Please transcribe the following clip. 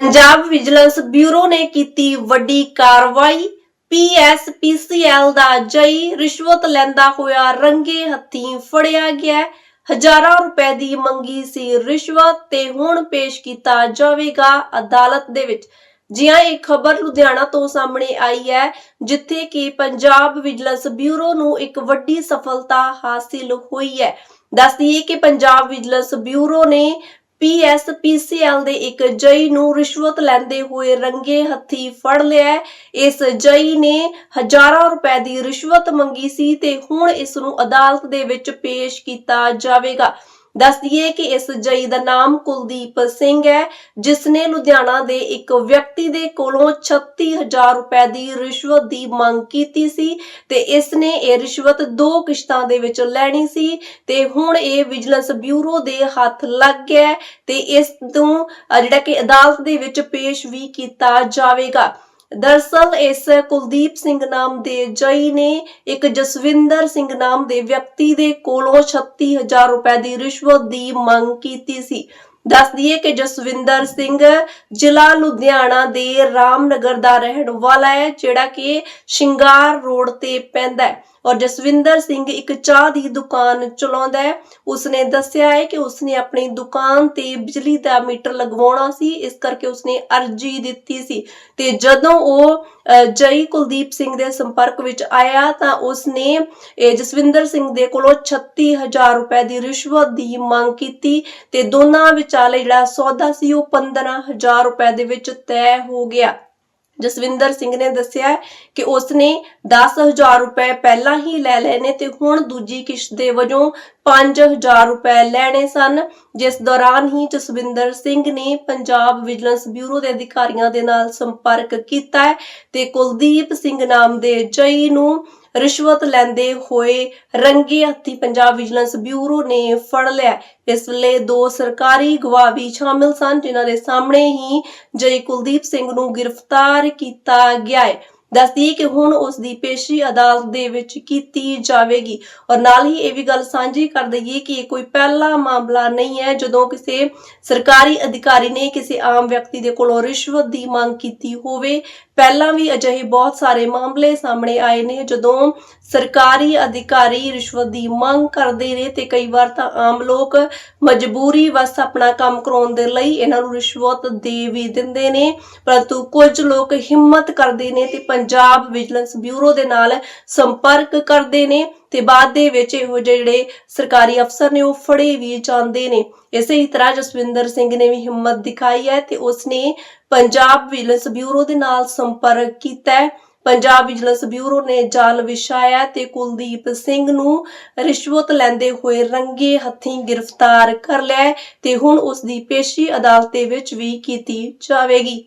Punjab vigilance bureau ਨੇ ਕੀਤੀ ਵੱਡੀ ਕਾਰਵਾਈ। ਪੀਐਸਪੀਸੀਐਲ ਦਾ ਜਈ ਰਿਸ਼ਵਤ ਲੈਂਦਾ ਹੋਇਆ ਰੰਗੇ ਹੱਥੀਂ ਫੜਿਆ ਗਿਆ। ਹਜ਼ਾਰਾਂ ਰੁਪਏ ਦੀ ਮੰਗੀ ਸੀ ਰਿਸ਼ਵਤ ਤੇ ਹੁਣ ਪੇਸ਼ ਕੀਤਾ ਜਾਵੇਗਾ ਅਦਾਲਤ ਦੇ ਵਿੱਚ। ਜੀ ਹਾਂ ਇਹ ਖਬਰ ਲੁਧਿਆਣਾ ਤੋਂ ਸਾਹਮਣੇ ਆਈ ਹੈ, ਜਿੱਥੇ ਕਿ ਪੰਜਾਬ ਵਿਜੀਲੈਂਸ ਬਿਊਰੋ ਨੂੰ ਇੱਕ ਵੱਡੀ ਸਫਲਤਾ ਹਾਸਿਲ ਹੋਈ ਹੈ। ਦੱਸਦੀ ਹੈ ਕਿ ਪੰਜਾਬ ਵਿਜੀਲੈਂਸ ਬਿਊਰੋ ਨੇ ਪੀਐਸਪੀਸੀਐਲ ਦੇ ਇੱਕ ਜਈ ਨੂੰ ਰਿਸ਼ਵਤ ਲੈਂਦੇ ਹੋਏ ਰੰਗੇ ਹੱਥੀ ਫੜ ਲਿਆ। ਇਸ ਜਈ ਨੇ ਹਜ਼ਾਰਾਂ ਰੁਪਏ ਦੀ ਰਿਸ਼ਵਤ ਮੰਗੀ ਸੀ ਤੇ ਹੁਣ ਇਸ ਨੂੰ ਅਦਾਲਤ ਦੇ ਵਿੱਚ ਪੇਸ਼ ਕੀਤਾ ਜਾਵੇਗਾ। ਦੱਸ ਦਈਏ ਕਿ ਇਸ ਜਈ ਦਾ ਨਾਮ ਕੁਲਦੀਪ ਸਿੰਘ ਹੈ ਜਿਸ ਨੇ ਲੁਧਿਆਣਾ ਦੇ ਇੱਕ ਵਿਅਕਤੀ ਦੇ ਕੋਲੋਂ 36000 ਰੁਪਏ ਦੀ ਰਿਸ਼ਵਤ ਦੀ ਮੰਗ ਕੀਤੀ ਸੀ ਤੇ ਇਸ ਨੇ ਇਹ ਰਿਸ਼ਵਤ ਦੋ ਕਿਸ਼ਤਾਂ ਦੇ ਵਿੱਚ ਲੈਣੀ ਸੀ ਤੇ ਹੁਣ ਇਹ ਵਿਜੀਲੈਂਸ ਬਿਊਰੋ ਦੇ ਹੱਥ ਲੱਗ ਗਿਆ ਤੇ ਇਸ ਤੋਂ ਜਿਹੜਾ ਕਿ ਅਦਾਲਤ ਦੇ ਵਿੱਚ ਪੇਸ਼ ਵੀ ਕੀਤਾ ਜਾਵੇਗਾ। ਦਰਸਲ ਇਸ ਕੁਲਦੀਪ ਸਿੰਘ ਨਾਮ ਦੇ ਜਈ ਨੇ ਇੱਕ ਜਸਵਿੰਦਰ ਸਿੰਘ ਨਾਮ ਦੇ ਵਿਅਕਤੀ ਦੇ ਕੋਲੋਂ 36000 ਰੁਪਏ ਦੀ ਰਿਸ਼ਵਤ ਦੀ ਮੰਗ ਕੀਤੀ ਸੀ। ਦੱਸ ਦਈਏ ਕਿ ਜਸਵਿੰਦਰ ਸਿੰਘ ਜ਼ਿਲ੍ਹਾ ਲੁਧਿਆਣਾ ਦੇ ਰਾਮਨਗਰ ਦਾ ਰਹਿਣ ਵਾਲਾ ਹੈ, ਜਿਹੜਾ ਕਿ ਸ਼ਿੰਗਾਰ ਰੋਡ ਤੇ ਪੈਂਦਾ ਹੈ। ਔਰ ਜਸਵਿੰਦਰ ਸਿੰਘ ਇੱਕ ਚਾਹ ਦੀ ਦੁਕਾਨ ਚਲਾਉਂਦਾ ਹੈ। ਉਸਨੇ ਦੱਸਿਆ ਹੈ ਕਿ ਉਸਨੇ ਆਪਣੀ ਦੁਕਾਨ ਤੇ ਬਿਜਲੀ ਦਾ ਮੀਟਰ ਲਗਵਾਉਣਾ ਸੀ। ਇਸ ਕਰਕੇ ਉਸਨੇ ਅਰਜੀ ਦਿੱਤੀ ਸੀ। ਤੇ ਜਦੋਂ ਉਹ ਜਈ ਕੁਲਦੀਪ ਸਿੰਘ ਦੇ ਸੰਪਰਕ ਵਿੱਚ ਆਇਆ ਤਾਂ ਉਸਨੇ ਜਸਵਿੰਦਰ ਸਿੰਘ ਦੇ ਕੋਲੋਂ 36000 ਰੁਪਏ ਦੀ ਰਿਸ਼ਵਤ ਦੀ ਮੰਗ ਕੀਤੀ ਤੇ ਦੋਨਾਂ ਵਿਚਾਲੇ ਜਿਹੜਾ ਸੌਦਾ ਸੀ ਉਹ 15000 ਰੁਪਏ ਦੇ ਵਿੱਚ ਤੈਅ ਹੋ ਗਿਆ। ਜਸਵਿੰਦਰ ਸਿੰਘ ਨੇ ਦੱਸਿਆ ਕਿ ਉਸਨੇ 10000 ਰੁਪਏ ਪਹਿਲਾਂ ਹੀ ਲੈ ਲਏ ਤੇ ਹੁਣ ਦੂਜੀ ਕਿਸ਼ਤ ਦੇ ਵਜੋਂ 5000 ਰੁਪਏ ਲੈਣੇ ਸਨ। ਜਿਸ ਦੌਰਾਨ ਹੀ ਜਸਵਿੰਦਰ ਸਿੰਘ ਨੇ ਪੰਜਾਬ ਵਿਜੀਲੈਂਸ ਬਿਊਰੋ ਦੇ ਅਧਿਕਾਰੀਆਂ ਦੇ ਨਾਲ ਸੰਪਰਕ ਕੀਤਾ ਤੇ ਕੁਲਦੀਪ ਸਿੰਘ ਨਾਮ ਦੇ ਜਈ ਨੂੰ ਰਿਸ਼ਵਤ ਲੈਂਦੇ ਹੋਏ ਰੰਗੇ ਹੱਥੀ ਪੰਜਾਬ ਵਿਜੀਲੈਂਸ ਬਿਊਰੋ ਨੇ ਫੜ ਲਿਆ। ਇਸ ਵੇਲੇ ਦੋ ਸਰਕਾਰੀ ਗਵਾਹ ਵੀ ਸ਼ਾਮਿਲ ਸਨ, ਜਿਨ੍ਹਾਂ ਦੇ ਸਾਹਮਣੇ ਹੀ ਜਈ ਕੁਲਦੀਪ ਸਿੰਘ ਨੂੰ ਗ੍ਰਿਫਤਾਰ ਕੀਤਾ ਗਿਆ ਹੈ। ਦੱਸਦੀ ਕਿ ਹੁਣ ਉਸ ਦੀ ਪੇਸ਼ੀ ਅਦਾਲਤ ਦੇ ਵਿੱਚ ਕੀਤੀ ਜਾਵੇਗੀ। ਔਰ ਨਾਲ ਹੀ ਇਹ ਵੀ ਗੱਲ ਸਾਂਝੀ ਕਰ ਦਈਏ ਕਿ ਇਹ ਕੋਈ ਪਹਿਲਾ ਮਾਮਲਾ ਨਹੀਂ ਹੈ, ਜਦੋਂ ਕਿਸੇ ਸਰਕਾਰੀ ਅਧਿਕਾਰੀ ਨੇ ਕਿਸੇ ਆਮ ਵਿਅਕਤੀ ਦੇ ਕੋਲੋਂ ਰਿਸ਼ਵਤ ਦੀ ਮੰਗ ਕੀਤੀ ਹੋਵੇ ਪਹਿਲਾਂ ਵੀ ਅਜਿਹੇ ਬਹੁਤ ਸਾਰੇ ਮਾਮਲੇ ਸਾਹਮਣੇ ਆਏ ਨੇ, ਜਦੋਂ ਸਰਕਾਰੀ ਅਧਿਕਾਰੀ ਰਿਸ਼ਵਤ ਦੀ ਮੰਗ ਕਰਦੇ ਨੇ ਤੇ ਕਈ ਵਾਰ ਤਾਂ ਆਮ ਲੋਕ ਮਜਬੂਰੀ ਵਸ ਆਪਣਾ ਕੰਮ ਕਰਾਉਣ ਦੇ ਲਈ ਇਹਨਾਂ ਨੂੰ ਰਿਸ਼ਵਤ ਦੇ ਵੀ ਦਿੰਦੇ ਨੇ, ਪਰੰਤੂ ਕੁਝ ਲੋਕ ਹਿੰਮਤ ਕਰਦੇ ਨੇ ਤੇ ਪੰਜਾਬ ਵਿਜੀਲੈਂਸ ਬਿਊਰੋ ਦੇ ਨਾਲ ਸੰਪਰਕ ਕਰਦੇ ਨੇ। ਤੇ ਬਾਅਦ ਦੇ ਵਿੱਚ ਇਹੋ ਜਿਹੇ ਜਿਹੜੇ ਸਰਕਾਰੀ ਅਫਸਰ ਨੇ, ਉਹ ਫੜੇ ਵੀ ਜਾਂਦੇ ਨੇ। ਇਸੇ ਹੀ ਤਰ੍ਹਾਂ ਜਸਵਿੰਦਰ ਸਿੰਘ ਨੇ ਵੀ ਹਿੰਮਤ ਦਿਖਾਈ ਹੈ ਤੇ ਉਸਨੇ ਪੰਜਾਬ ਵਿਜੀਲੈਂਸ ਬਿਊਰੋ ਦੇ ਨਾਲ ਸੰਪਰਕ ਕੀਤਾ ਹੈ। ਪੰਜਾਬ ਵਿਜੀਲੈਂਸ ਬਿਊਰੋ ਨੇ ਜਾਲ ਵਿਛਾਇਆ ਤੇ ਕੁਲਦੀਪ ਸਿੰਘ ਨੂੰ ਰਿਸ਼ਵਤ ਲੈਂਦੇ ਹੋਏ ਰੰਗੇ ਹੱਥੀਂ ਗ੍ਰਿਫਤਾਰ ਕਰ ਲਿਆ ਤੇ ਹੁਣ ਉਸ ਦੀ ਪੇਸ਼ੀ ਅਦਾਲਤ ਦੇ ਵਿੱਚ ਵੀ ਕੀਤੀ ਜਾਵੇਗੀ।